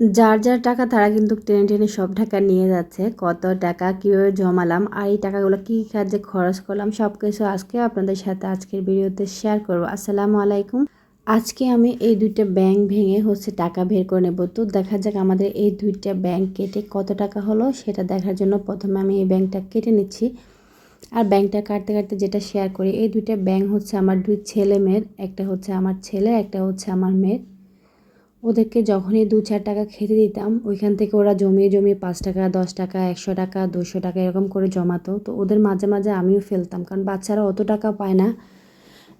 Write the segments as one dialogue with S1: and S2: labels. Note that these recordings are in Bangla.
S1: যার যার টাকা তারা কিন্তু টেনে টেনে সব টাকা নিয়ে যাচ্ছে। কত টাকা, কীভাবে জমালাম, আর এই টাকাগুলো কী কাজে খরচ করলাম সব কিছু আজকে আপনাদের সাথে আজকের ভিডিওতে শেয়ার করব। আসসালামু আলাইকুম। আজকে আমি এই দুইটা ব্যাংক ভেঙে হচ্ছে টাকা বের করে নেব। তো দেখা যাক আমাদের এই দুইটা ব্যাংক কেটে কত টাকা হলো, সেটা দেখার জন্য প্রথমে আমি এই ব্যাংকটা কেটে নিচ্ছি। আর ব্যাংকটা কাটতে কাটতে যেটা শেয়ার করি, এই দুইটা ব্যাংক হচ্ছে আমার দুই ছেলে মেয়ের একটা হচ্ছে আমার ছেলে, একটা হচ্ছে আমার মেয়ের। ওদেরকে যখনই দু চার টাকা খেতে দিতাম, ওইখান থেকে ওরা জমিয়ে জমিয়ে পাঁচ টাকা, দশ টাকা, একশো টাকা, দুশো টাকা এরকম করে জমাতো। তো ওদের মাঝে মাঝে আমিও ফেলতাম, কারণ বাচ্চারা অত টাকা পায় না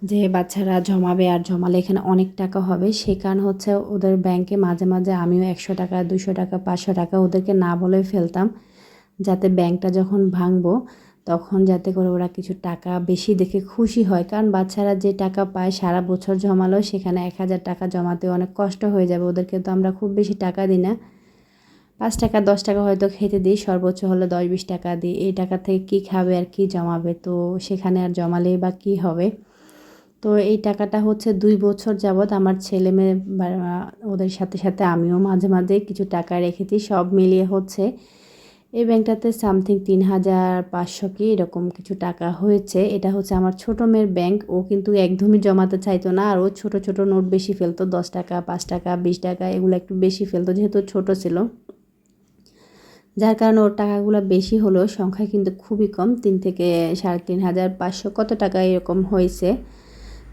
S1: যে বাচ্চারা জমাবে আর জমালে এখানে অনেক টাকা হবে। সেই কারণ হচ্ছে ওদের ব্যাংকে মাঝে মাঝে আমিও একশো টাকা, দুশো টাকা, পাঁচশো টাকা ওদেরকে না বলে ফেলতাম, যাতে ব্যাংকটা যখন ভাঙবো তখন যাতে করে ওরা কিছু টাকা বেশি দেখে খুশি হয়। কারণ বাচ্চারা যে টাকা পায়, সারা বছর জমালো, সেখানে এক হাজার টাকা জমাতে অনেক কষ্ট হয়ে যাবে। ওদেরকে তো আমরা খুব বেশি টাকা দিই না। পাঁচ টাকা, দশ টাকা হয়তো খেতে দিই, সর্বোচ্চ হলে দশ বিশ টাকা দিই। এই টাকা থেকে কী খাবে আর কী জমাবে? তো সেখানে আর জমালে বা কী হবে? তো এই টাকাটা হচ্ছে দুই বছর যাবৎ আমার ছেলে মেয়ে ওদের সাথে সাথে আমিও মাঝে মাঝে কিছু টাকা রেখেছি সব মিলিয়ে হচ্ছে এই ব্যাংকটাতে সামথিং তিন হাজার পাঁচশো কি এরকম কিছু টাকা হয়েছে। এটা হচ্ছে আমার ছোটো মেয়ের ব্যাংক। ও কিন্তু একদমই জমাতে চাইতো না। আর ও ছোটো ছোটো নোট বেশি ফেলতো, দশ টাকা, পাঁচ টাকা, বিশ টাকা, এগুলো একটু বেশি ফেলতো যেহেতু ছোট ছিল। যার কারণে ওর টাকাগুলো বেশি হলেও সংখ্যা কিন্তু খুবই কম। তিন থেকে সাড়ে তিন হাজার পাঁচশো কত টাকা এরকম হয়েছে।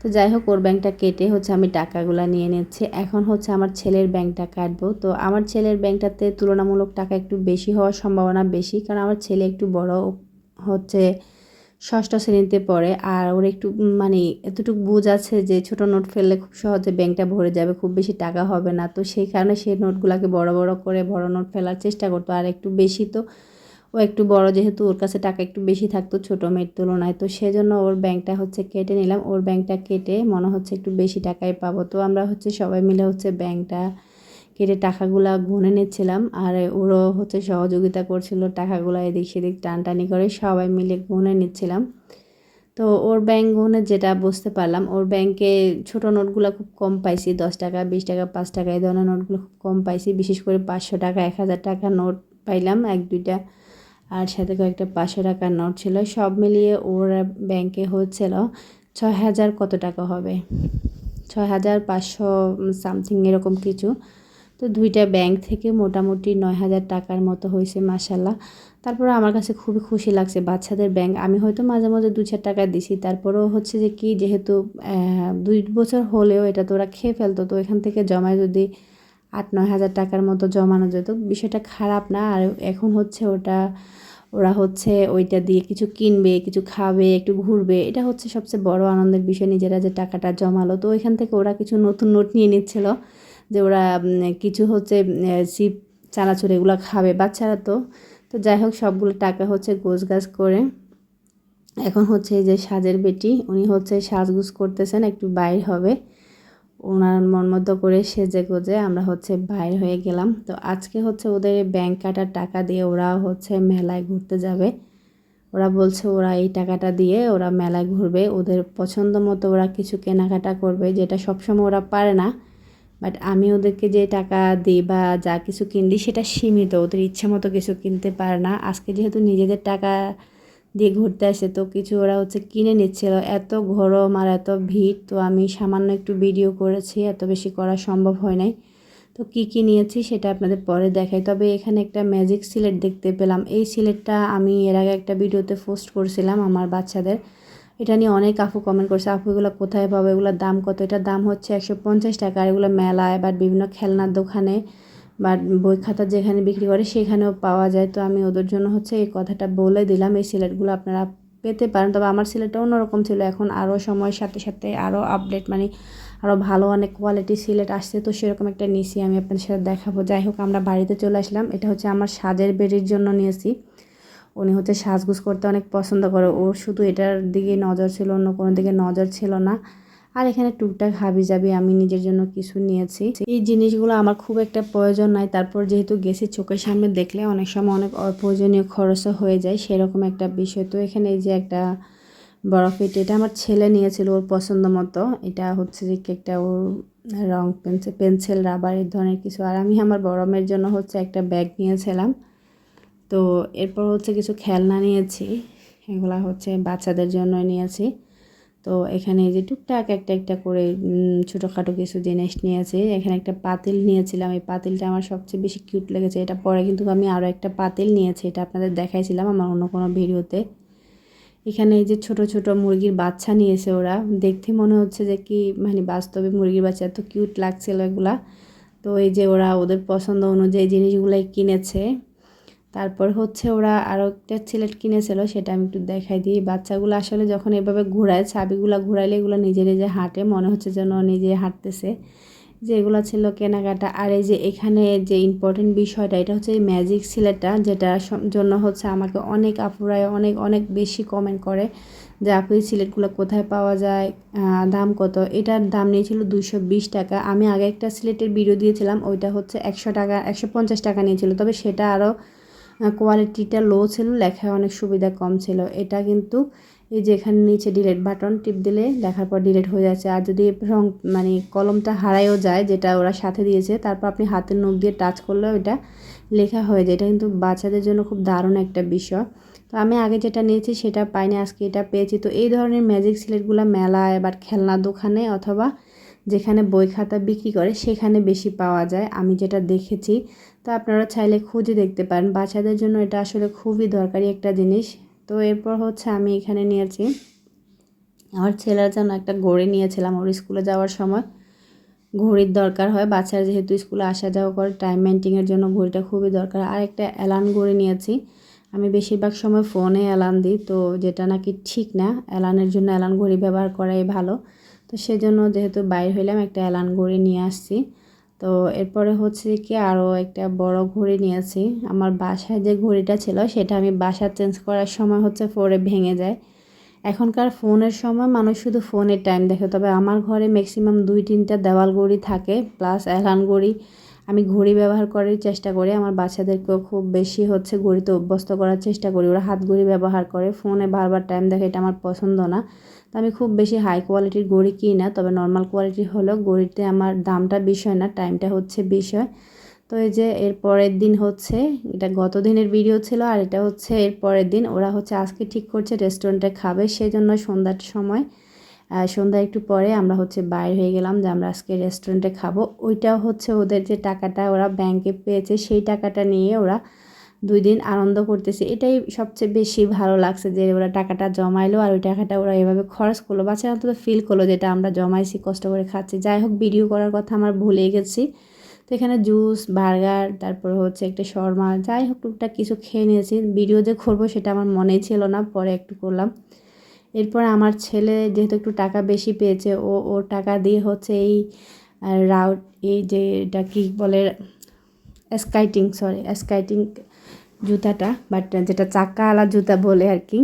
S1: তো যাই হোক, ওর ব্যাংকটা কেটে হচ্ছে আমি টাকাগুলো নিয়ে নিচ্ছি। এখন হচ্ছে আমার ছেলের ব্যাংকটা কাটবো। তো আমার ছেলের ব্যাংকটাতে তুলনামূলক টাকা একটু বেশি হওয়ার সম্ভাবনা বেশি, কারণ আমার ছেলে একটু বড় হচ্ছে ষষ্ঠ শ্রেণীতে পড়ে। আর ওর একটু মানে এতটুকু বুঝ আছে যে ছোট নোট ফেললে খুব সহজে ব্যাংকটা ভরে যাবে, খুব বেশি টাকা হবে না। তো সেই কারণে সেই নোটগুলোকে বড় বড় করে বড় নোট ফেলার চেষ্টা করতো, আর একটু বেশি তো ও একটু বড় যেহেতু ওর কাছে টাকা একটু বেশি থাকতো ছোটো মেয়ের তুলনায়। তো সেজন্য ওর ব্যাংকটা হচ্ছে কেটে নিলাম। ওর ব্যাংকটা কেটে মনে হচ্ছে একটু বেশি টাকাই পাবো। তো আমরা হচ্ছে সবাই মিলে হচ্ছে ব্যাংকটা কেটে টাকাগুলা গুনে নিচ্ছিলাম। আর ওরও হচ্ছে সহযোগিতা করছিল, টাকাগুলো এদিক সেদিক টানটানি করে সবাই মিলে গুনে নিচ্ছিলাম। তো ওর ব্যাংক গুনে যেটা বুঝতে পারলাম, ওর ব্যাংকে ছোটো নোটগুলো খুব কম পাইছি, দশ টাকা, বিশ টাকা, পাঁচ টাকা, এই ধরনের নোটগুলো খুব কম পাইছি। বিশেষ করে পাঁচশো টাকা, এক হাজার টাকা নোট পাইলাম, এক দুইটা আর সাথে কয়েকটা পাঁচশো টাকার নোট ছিল। সব মিলিয়ে ওর ব্যাংকে হচ্ছিল ছয় হাজার কত টাকা হবে? ছয় হাজার পাঁচশো সামথিং এরকম কিছু। তো দুইটা ব্যাংক থেকে মোটামুটি নয় হাজার টাকার মতো হয়েছে মাসাল্লাহ তারপরে আমার কাছে খুবই খুশি লাগছে বাচ্চাদের ব্যাংক। আমি হয়তো মাঝে মাঝে দু চার টাকা দিছি। তারপরেও হচ্ছে যে কি, যেহেতু দুই বছর হলেও এটা তো ওরা খেয়ে ফেলতো। তো এখান থেকে জমায় যদি আট, নয় হাজার টাকার মতো জমানো যেত বিষয়টা খারাপ না, আর এখন হচ্ছে ওটা, ওরা হচ্ছে ওইটা দিয়ে কিছু কিনবে, কিছু খাবে, একটু ঘুরবে, এটা হচ্ছে সবচেয়ে বড় আনন্দের বিষয় নিজেরা যে টাকাটা জমালো। তো ওইখান থেকে ওরা কিছু নতুন নোট নিয়ে নিচ্ছিল যে ওরা কিছু হচ্ছে সিপ চানাচুর এগুলো খাবে, বাচ্চারা তো। তো যাই হোক, সবগুলো টাকা হচ্ছে গোছ গাছ করে এখন হচ্ছে এই যে সাজের বেটি, উনি হচ্ছে সাজগুজ করতেছেন, একটু বাইর হবে। ওনার মন মতো করে সেজে গোজে আমরা হচ্ছে বাইর হয়ে গেলাম। তো আজকে হচ্ছে ওদের ব্যাংক কাটার টাকা দিয়ে ওরা হচ্ছে মেলায় ঘুরতে যাবে। ওরা বলছে ওরা এই টাকাটা দিয়ে ওরা মেলায় ঘুরবে। ওদের পছন্দ মতো ওরা কিছু কেনাকাটা করবে, যেটা সবসময় ওরা পারে না। বাট আমি ওদেরকে যে টাকা দিই বা যা কিছু কিনলি সেটা সীমিত, ওদের ইচ্ছে মতো কিছু কিনতে পারে না। আজকে যেহেতু নিজেদের টাকা দিয়ে ঘুরতে আসে। তো কিছু ওরা হচ্ছে কিনে নিচ্ছিল। এত গরম আর এত ভিড়, তো আমি সামান্য একটু ভিডিও করেছি। এত বেশি করা সম্ভব হয় নাই। তো কি কি নিয়েছি সেটা আপনাদের পরে দেখাই। তবে এখানে একটা ম্যাজিক সিলেট দেখতে পেলাম। এই সিলেটটা আমি এর আগে একটা ভিডিওতে পোস্ট করছিলাম আমার বাচ্চাদের। এটা নিয়ে অনেক আপু কমেন্ট করছে, আপু, এগুলো কোথায় পাবো? এগুলোর দাম কত? এটার দাম হচ্ছে একশো পঞ্চাশ টাকা। আর এগুলো মেলায় বা বিভিন্ন খেলনার দোকানে বা বই খাতা যেখানে বিক্রি করে সেখানেও পাওয়া যায়। তো আমি ওদের জন্য হচ্ছে এই কথাটা বলে দিলাম। এই সিলেটগুলো আপনারা পেতে পারেন। তবে আমার সিলেটটা অন্যরকম ছিল। এখন আরও সময়ের সাথে সাথে আরও আপডেট মানে আরও ভালো অনেক কোয়ালিটি সিলেট আসছে। তো সেরকম একটা নিয়েছি আমি আপনাদের সাথে দেখাবো। যাই হোক, আমরা বাড়িতে চলে আসলাম। এটা হচ্ছে আমার সাজের বেরির জন্য নিয়েছি। উনি হচ্ছে সাজগুজ করতে অনেক পছন্দ করে। ওর শুধু এটার দিকে নজর ছিল, অন্য কোনো দিকে নজর ছিল না। আর এখানে টুকটাক হাবি যাবি আমি নিজের জন্য কিছু নিয়েছি। এই জিনিসগুলো আমার খুব একটা প্রয়োজন নাই। তারপর যেহেতু গেছি চোখের সামনে দেখলে অনেক সময় অনেক অপ্রয়োজনীয় খরচও হয়ে যায়। সেরকম একটা বিষয়। তো এখানে এই যে একটা বরফ এটা এটা আমার ছেলে নিয়েছিল ওর পছন্দ মতো। এটা হচ্ছে যে কেকটা ওর রং পেন্সিল পেন্সিল, রাবার এই ধরনের কিছু। আর আমি আমার বরমের জন্য হচ্ছে একটা ব্যাগ নিয়েছিলাম। তো এরপর হচ্ছে কিছু খেলনা নিয়েছি। এগুলা হচ্ছে বাচ্চাদের জন্য নিয়েছি। তো এখানে যে টুকটাক একটা একটা করে ছোটোখাটো কিছু জিনিস নিয়েছি। এখানে একটা পাতিল নিয়েছিলাম। এই পাতিলটা আমার সবচেয়ে বেশি কিউট লেগেছে। এটা পরে কিন্তু আমি আরও একটা পাতিল নিয়েছি। এটা আপনাদের দেখাইছিলাম আমার অন্য কোনো ভিডিওতে। এখানে এই যে ছোট ছোট মুরগির বাচ্চা নিয়েছে ওরা। দেখতে মনে হচ্ছে যে কি মানে বাস্তবে মুরগির বাচ্চা এত কিউট লাগছিল এগুলা। তো এই যে ওরা ওদের পছন্দ অনুযায়ী জিনিসগুলাই কিনেছে। তারপর হচ্ছে ওরা আরও একটা সিলেট কিনেছিল, সেটা আমি একটু দেখাই দিই। বাচ্চাগুলো আসলে যখন এভাবে ঘোরায়, চাবিগুলো ঘোরাইলে এগুলো নিজে নিজে হাঁটে, মনে হচ্ছে যেন নিজে হাঁটতেছে। যে এগুলো ছিল কেনাকাটা, আর এই যে এখানে যে ইম্পর্টেন্ট বিষয়টা, এটা হচ্ছে এই ম্যাজিক সিলেটটা, যেটা জন্য হচ্ছে আমাকে অনেক আপুরায় অনেক অনেক বেশি কমেন্ট করে যে, আপু, এই সিলেটগুলো কোথায় পাওয়া যায়? দাম কত? এটার দাম নিয়েছিল দুশো বিশ টাকা। আমি আগে একটা সিলেটের ভিডিও দিয়েছিলাম, ওইটা হচ্ছে একশো টাকা, একশো পঞ্চাশ টাকা নিয়েছিল। তবে সেটা আরও কোয়ালিটিটা লো ছিল, লেখায় অনেক সুবিধা কম ছিল। এটা কিন্তু এই যে এখানে নিচে ডিলেট বাটন টিপ দিলে লেখার পর ডিলেট হয়ে যাচ্ছে। আর যদি রং মানে কলমটা হারাইও যায়, যেটা ওরা সাথে দিয়েছে, তারপর আপনি হাতের নখ দিয়ে টাচ করলেও এটা লেখা হয়ে যায়। এটা কিন্তু বাচ্চাদের জন্য খুব দারুণ একটা বিষয়। তো আমি আগে যেটা নিয়েছি, সেটা পাইনি, আজকে এটা পেয়েছি। তো এই ধরনের ম্যাজিক সিলেটগুলো মেলায় বা খেলনা দোকানে অথবা যেখানে বই খাতা বিক্রি করে, সেখানে বেশি পাওয়া যায়। আমি যেটা দেখেছি তো আপনারা চাইলে খুঁজে দেখতে পারেন। বাচ্চাদের জন্য এটা আসলে খুবই দরকারি একটা জিনিস। তো এরপর হচ্ছে আমি এখানে নিয়েছি। আমার ছেলের জন্য একটা ঘড়ি নিয়েছিলাম। ওর স্কুলে যাওয়ার সময় ঘড়ির দরকার হয়। বাচ্চারা যেহেতু স্কুলে আসা যাওয়া করে টাইম মেনটেনের জন্য ঘড়িটা খুবই দরকার। আর একটা অ্যালার্ম ঘড়ি নিয়েছি। আমি বেশিরভাগ সময় ফোনে অ্যালার্ম দিই। তো যেটা নাকি ঠিক না অ্যালার্মের জন্য অ্যালার্ম ঘড়ি ব্যবহার করাই ভালো। তো সেজন্য যেহেতু বাইর হইলাম, একটা অ্যালার্ম ঘড়ি নিয়ে আসছি। তো এরপরে হচ্ছে কি আরও একটা বড় ঘড়ি নিয়েছি। আমার বাসায় যে ঘড়িটা ছিল সেটা আমি বাসা চেঞ্জ করার সময় হচ্ছে ফোরে ভেঙে যায়। এখনকার ফোনের সময় মানুষ শুধু ফোনের টাইম দেখে, তবে আমার ঘরে ম্যাক্সিমাম দুই তিনটা দেওয়াল ঘড়ি থাকে প্লাস অ্যালার্ম ঘড়ি আমি ঘড়ি ব্যবহার করার চেষ্টা করি। আমার বাচ্চাদেরকেও খুব বেশি হচ্ছে ঘড়িতে অভ্যস্ত করার চেষ্টা করি। ওরা হাত ঘড়ি ব্যবহার করে, ফোনে বারবার টাইম দেখে, এটা আমার পছন্দ না। তো আমি খুব বেশি হাই কোয়ালিটির ঘড়ি কিনি না, তবে নর্মাল কোয়ালিটির হলেও ঘড়িতে আমার দামটা বিষয় না টাইমটা হচ্ছে বিষয়। তো এই যে এর পরের দিন হচ্ছে, এটা গত দিনের ভিডিও ছিল আর এটা হচ্ছে এর পরের দিন। ওরা হচ্ছে আজকে ঠিক করছে রেস্টুরেন্টে খাবে। সেজন্য সন্ধ্যার সময় সন্ধ্যা একটু পরে আমরা হচ্ছে বাইর হয়ে গেলাম যে আমরা আজকে রেস্টুরেন্টে খাব। ওইটাও হচ্ছে ওদের যে টাকাটা ওরা ব্যাংকে পেয়েছে, সেই টাকাটা নিয়ে ওরা দুই দিন আনন্দ করতেছে। এটাই সবচেয়ে বেশি ভালো লাগছে যে ওরা টাকাটা জমাইলো আর ওই টাকাটা ওরা এভাবে খরচ করল। বাচ্চারা অন্তত ফিল করল যেটা আমরা জমাইছি, কষ্ট করে খাচ্ছি। যাই হোক ভিডিও করার কথা আমার ভুলে গেছি। তো এখানে জুস বার্গার তারপর হচ্ছে একটা শর্মা, যাই হোক, টুকটাক কিছু খেয়ে নিয়েছি। ভিডিও যে করব সেটা আমার মনেই ছিল না, পরে একটু করলাম। এরপর আমার ছেলে যেহেতু একটু টাকা বেশি পেয়েছে, ও ওর টাকা দিয়ে হচ্ছে এই রাউট এই যে এটা কী বলে স্কাইটিং সরি স্কাইটিং জুতাটা বাট যেটা চাকাওয়ালা জুতা বলে আর কি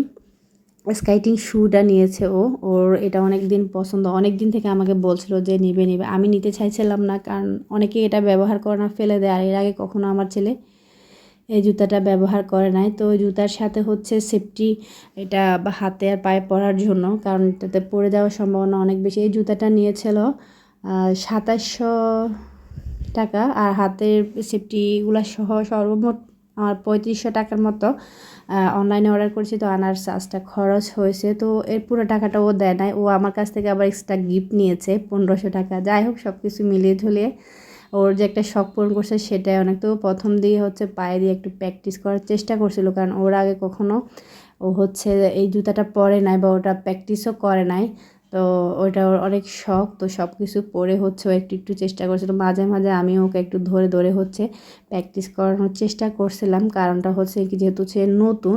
S1: স্কাইটিং শ্যুটা নিয়েছে ও, ওর এটা অনেক দিন পছন্দ অনেক দিন থেকে আমাকে বলছিল যে নিবে নিবে। আমি নিতে চাইছিলাম না, কারণ অনেকে এটা ব্যবহার করে না, ফেলে দেয়। আর এর আগে কখনো আমার ছেলে এই জুতাটা ব্যবহার করে নাই। তো জুতার সাথে হচ্ছে সেফটি এটা হাতে আর পায়ে পরার জন্য, কারণ এটাতে পরে যাওয়ার সম্ভাবনা অনেক বেশি। এই জুতাটা নিয়েছিল সাতাশশো টাকা, আর হাতের সেফটিগুলো সহ সর্বমোট আমার পঁয়ত্রিশশো টাকার মতো অনলাইনে অর্ডার করেছি, তো আনার চার্জটা খরচ হয়েছে। তো এর পুরো টাকাটা ও দেয় নাই, ও আমার কাছ থেকে আবার এক্সট্রা গিফট নিয়েছে, পনেরোশো টাকা। যাই হোক সব কিছু মিলিয়ে ঝুলিয়ে ওর যে একটা শখ পূরণ করছে সেটাই অনেক তো প্রথম দিয়ে হচ্ছে পায়ে দিয়ে একটু প্র্যাকটিস করার চেষ্টা করছিল, কারণ ওর আগে কখনো ও হচ্ছে এই জুতাটা পরে নাই বা ওটা প্র্যাকটিসও করে নাই। তো ওইটা ওর অনেক শখ, তো সব কিছু পরে হচ্ছে ও একটু একটু চেষ্টা করছিল মাঝে মাঝে আমি ওকে একটু ধরে ধরে হচ্ছে প্র্যাকটিস করানোর চেষ্টা করছিলাম। কারণটা হচ্ছে কি, যেহেতু সে নতুন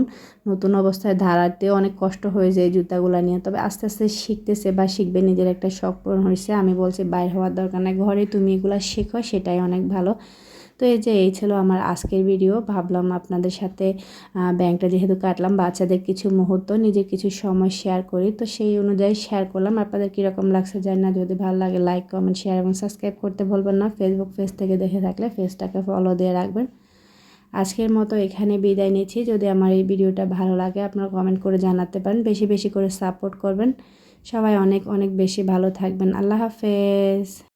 S1: নতুন অবস্থায় ধারাতে অনেক কষ্ট হয়ে যায় জুতাগুলো নিয়ে। তবে আস্তে আস্তে শিখতেছে বা শিখবে, নিজের একটা শখ পূরণ হয়েছে। আমি বলছি, বাইর হওয়ার দরকার নাই, ঘরে তুমি এগুলো শেখো, সেটাই অনেক ভালো। তো এই যে, এই ছিল আমার আজকের ভিডিও ভাবলাম আপনাদের সাথে ব্যাংকটা যেহেতু কাটলাম, বাচ্চাদের কিছু মুহূর্ত, নিজের কিছু সময় শেয়ার করি। তো সেই অনুযায়ী শেয়ার করলাম। আপনাদের কীরকম লাগছে জানি না, যদি ভালো লাগে লাইক কমেন্ট শেয়ার এবং সাবস্ক্রাইব করতে বলবেন না। ফেসবুক পেজ থেকে দেখে থাকলে পেজটাকে ফলো দিয়ে রাখবেন। আজকের মতো এখানে বিদায় নিচ্ছি। যদি আমার এই ভিডিওটা ভালো লাগে, আপনারা কমেন্ট করে জানাতে পারেন। বেশি বেশি করে সাপোর্ট করবেন। সবাই অনেক অনেক বেশি ভালো থাকবেন। আল্লাহ হাফেজ।